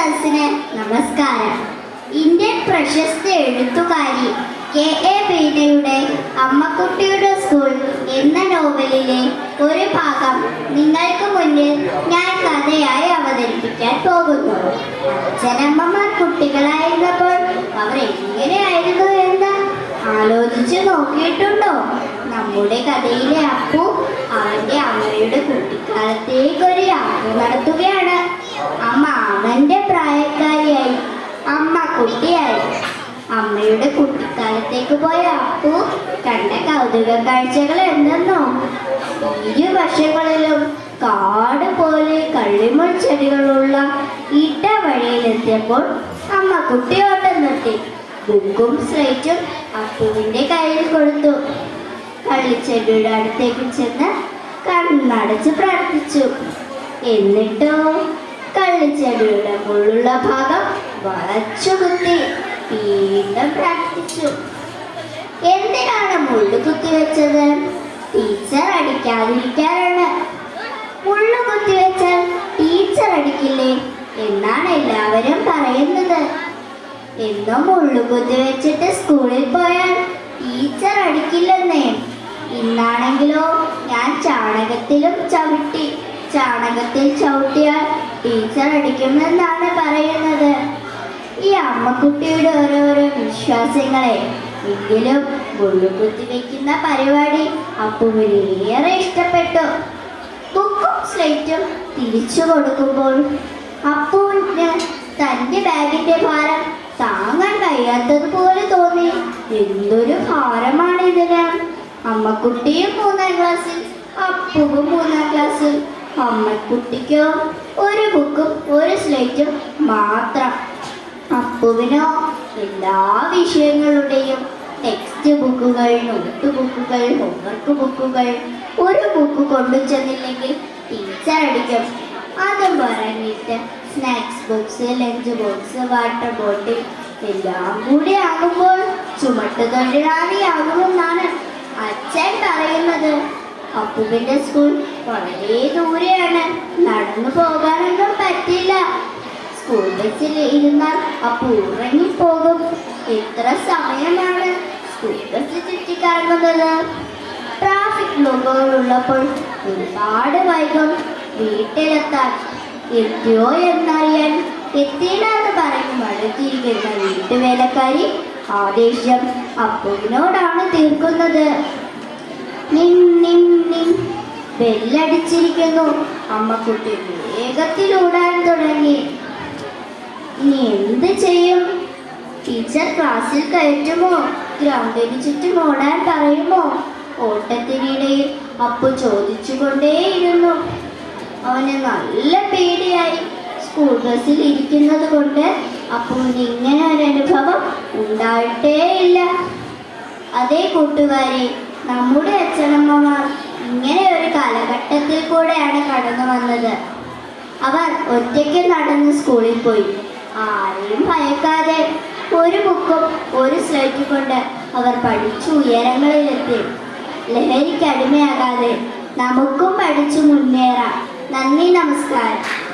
സദസ്സിന് നമസ്കാരം. ഇന്ത്യൻ പ്രശസ്ത എഴുത്തുകാരി കെ എ പീനയുടെ അമ്മക്കുട്ടിയുടെ സ്കൂൾ എന്ന നോവലിലെ ഒരു ഭാഗം നിങ്ങൾക്ക് മുന്നിൽ ഞാൻ കഥയായി അവതരിപ്പിക്കാൻ പോകുന്നു. അച്ഛനമ്മമാർ കുട്ടികളായിരുന്നപ്പോൾ അവർ എങ്ങനെയായിരുന്നു എന്ന് ആലോചിച്ചു നോക്കിയിട്ടുണ്ടോ? നമ്മുടെ കഥയിലെ അപ്പു അവന്റെ അമ്മയുടെ കുട്ടിക്കാലത്തേക്ക് ഒരു യാത്ര നടത്തുകയാണ്. അമ്മ അവന്റെ പ്രായക്കാരിയായി. അമ്മ കുട്ടിയായി. അമ്മയുടെ കുട്ടിക്കാലത്തേക്ക് പോയ അപ്പു കണ്ട കൗതുക കാഴ്ചകൾ എന്തെന്നോ? ഇരുവശങ്ങളിലും കാട് പോലെ കള്ളിമുൾ ചെടികളുള്ള ഇട്ട വഴിയിലെത്തിയപ്പോൾ അമ്മ കുട്ടിയോട്ടം നിർത്തി. ബുക്കും സ്ലേറ്റും അപ്പുവിന്റെ കയ്യിൽ കൊടുത്തു. കള്ളിച്ചെടിയുടെ അടുത്തേക്ക് ചെന്ന് കണ്ണടച്ച് പ്രാർത്ഥിച്ചു. എന്നിട്ടോ കള്ളിച്ചെടിയുടെ മുള്ളുള്ള ഭാഗം വളച്ചു കുത്തി വീണ്ടും പ്രാർത്ഥിച്ചു. എന്തിനാണ് മുള്ളു കുത്തിവെച്ചത് ടീച്ചർ അടിക്കാതിരിക്കാനാണ്. മുള്ളു കുത്തിവെച്ചാൽ ടീച്ചർ അടിക്കില്ലേ എന്നാണ് എല്ലാവരും പറയുന്നത്. എന്നും മുള്ളു കുത്തിവെച്ചിട്ട് സ്കൂളിൽ പോയാൽ ടീച്ചർ അടിക്കില്ലെന്നേ. ഇന്നാണെങ്കിലോ ഞാൻ ചാണകത്തിലും ചവിട്ടി ചാണകത്തിൽ ചവിട്ടിയാൽ ടീച്ചർ അടിക്കുമെന്നാണ് പറയുന്നത്. ഈ അമ്മക്കുട്ടിയുടെ ഓരോരോ വിശ്വാസങ്ങളെ എങ്കിലും മുള്ളുകുത്തി വെക്കുന്ന പരിപാടി അപ്പുവിനേറെ ഇഷ്ടപ്പെട്ടു. ബുക്കും സ്ലേറ്റും തിരിച്ചു കൊടുക്കുമ്പോൾ അപ്പുവിന് തന്റെ ബാഗിന്റെ ഭാരം താങ്ങാൻ കഴിയാത്തതുപോലെ തോന്നി. എന്തൊരു ഭാരമാണിതിന്. അമ്മക്കുട്ടിയും മൂന്നാം ക്ലാസ്സിൽ അപ്പുവും മൂന്നാം ക്ലാസ്സിൽ. അമ്മക്കുട്ടിക്കോ ഒരു ബുക്കും ഒരു സ്ലേറ്റും മാത്രം. അപ്പുവിനോ എല്ലാ വിഷയങ്ങളുടെയും ടെക്സ്റ്റ് ബുക്കുകൾ നോട്ട് ബുക്കുകൾ ഹോംവർക്ക് ബുക്കുകൾ. ഒരു ബുക്ക് കൊണ്ടു ചെന്നില്ലെങ്കിൽ ടീച്ചർ അടിക്കും. അതും പറഞ്ഞിട്ട് snacks box lunch box water bottle എല്ലാം കൂടി ആകുമ്പോൾ ചുമട്ട് തൊഴിലാളിയാകുമെന്നാണ് അച്ഛൻ പറയുന്നത് അപ്പുവിന്റെ സ്കൂൾ വളരെ ദൂരെയാണ്. നടന്നു പോകാനൊന്നും പറ്റില്ല. സ്കൂൾ ബസ്സിൽ ഇരുന്നാൽ അപ്പു ഉറങ്ങിപ്പോകും എത്ര സമയമാണ് സ്കൂൾ ബസ് ചുറ്റിക്കറങ്ങുന്നത് ട്രാഫിക് ലോകങ്ങളുള്ളപ്പോൾ ഒരുപാട് വൈകും. വീട്ടിലെത്താൻ എത്തിയോ എന്നറിയാൻ എത്തിയില്ല എന്ന് പറഞ്ഞ് മടുത്തിരിക്കുന്ന വീട്ടുവേലക്കാരി ആദേശം അപ്പുവിനോടാണ് തീർക്കുന്നത്. നിൻ നിൻ നിൻ. ബെല്ലടിച്ചിരിക്കുന്നു. അമ്മക്കുട്ടി വേഗത്തിൽ ഓടാൻ തുടങ്ങി. ഇനി എന്ത് ചെയ്യും? ടീച്ചർ ക്ലാസ്സിൽ കയറ്റുമോ? ഗ്രൗണ്ടിന് ചുറ്റും ഓടാൻ പറയുമോ? ഓട്ടത്തിനിടയിൽ അപ്പു ചോദിച്ചുകൊണ്ടേയിരുന്നു. അവന് നല്ല പേടിയായി. സ്കൂൾ ബസ്സിൽ ഇരിക്കുന്നത് കൊണ്ട് അപ്പുവിന് ഇങ്ങനെ ഒരു അനുഭവം ഉണ്ടായിട്ടേ ഇല്ല അതേ കൂട്ടുകാരെ നമ്മുടെ അച്ഛനമ്മമാർ ഇങ്ങനെ ഒരു കാലഘട്ടത്തിൽ കൂടെയാണ് കടന്നു വന്നത്. അവർ ഒറ്റയ്ക്ക് നടന്ന് സ്കൂളിൽ പോയി. ആരെയും ഭയക്കാതെ ഒരു ബുക്കും ഒരു സ്ലേറ്റും കൊണ്ട് അവർ പഠിച്ചു ഉയരങ്ങളിലെത്തി. ലഹരിക്ക് അടിമയാകാതെ നമുക്കും പഠിച്ചു മുന്നേറാം. നന്ദി നമസ്കാരം.